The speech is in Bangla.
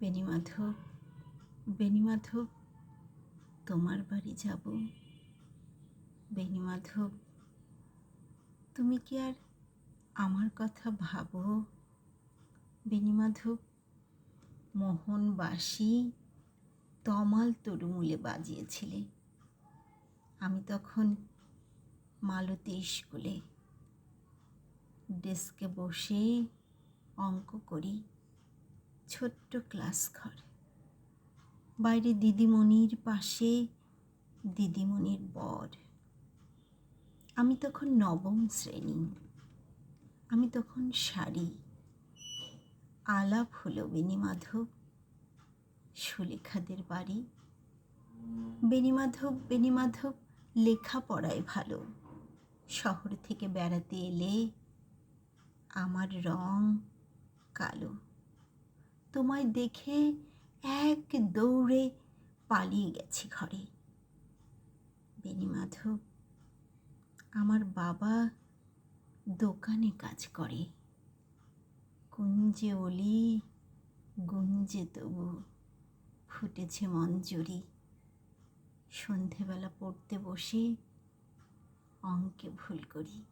বেণীমাধব বেণীমাধব, তোমার বাড়ি যাব। বেণীমাধব, তুমি কি আর আমার কথা ভাবো? বেণীমাধব মোহন বাসি তমাল তরুমূলে বাজিয়েছিলে। আমি তখন মালতী স্কুলে ডেস্কে বসে অঙ্ক করি। ছোট্ট ক্লাস ঘর। বাইরে দিদিমণির পাশে দিদিমণির বর। আমি তখন নবম শ্রেণি। আমি তখন শাড়ি, আলাপ হলো বেণীমাধব, সুলেখাদের বাড়ি। বেণীমাধব বেণীমাধব, লেখাপড়ায় ভালো। শহর থেকে বেড়াতে এলে আমার রং কালো। তোমায় দেখে এক দৌড়ে পালিয়ে গেছি ঘরে। বেণীমাধব আমার বাবা দোকানে কাজ করে। কুঞ্জে অলি গুঞ্জে তবু ফুটেছে মঞ্জুরি। সন্ধেবেলা পড়তে বসে অঙ্কে ভুল করি।